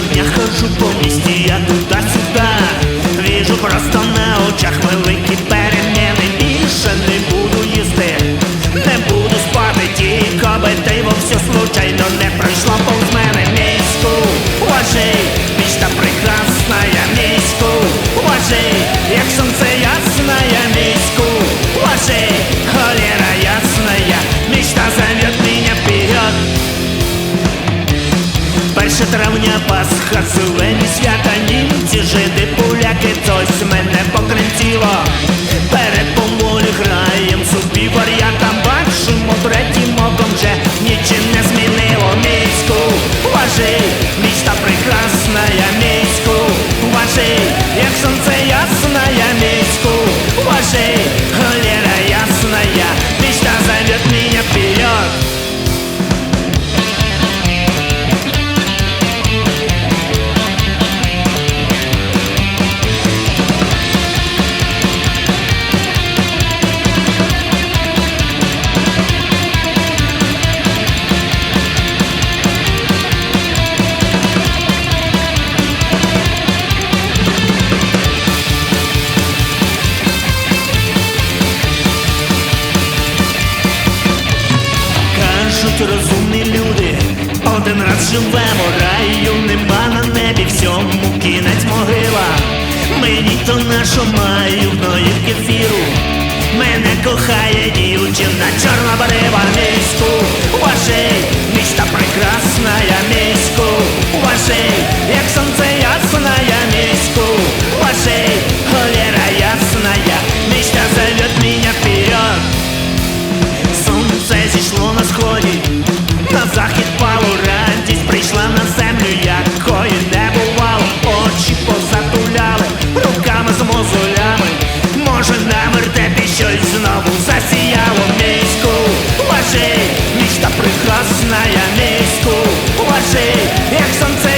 дня хожу по місті, я туди-сюди. Віжу просто на очах великі переміни. Більше не буду їсти, не буду спати. Ті кобити, бо все случайно не пройшло повз мене 1 травня Пасха, зелені свята, німці, жити пуляки, Тось мене покрентіло Перед помолі граєм собі вар'ятам бачимо третім оком вже нічим не змінило міську. Важи, мічта прекрасна, я міську, уважи, як сонце ясна, я міську, уважи. Один живемо, раю нема на небі, всьому кінець могила. Мені то нашу маю гноїв кефіру. Мене кохає дівчина, чорна барива міську. Уважи, мічта прекрасна, я міську. Уважи, як сонце ясна, я міську. Уважи, холера ясна, я мечта зовет меня вперед. Сонце зійшло на сході, мічта прекрасна, я міську. Уважи, як сонце ясна, я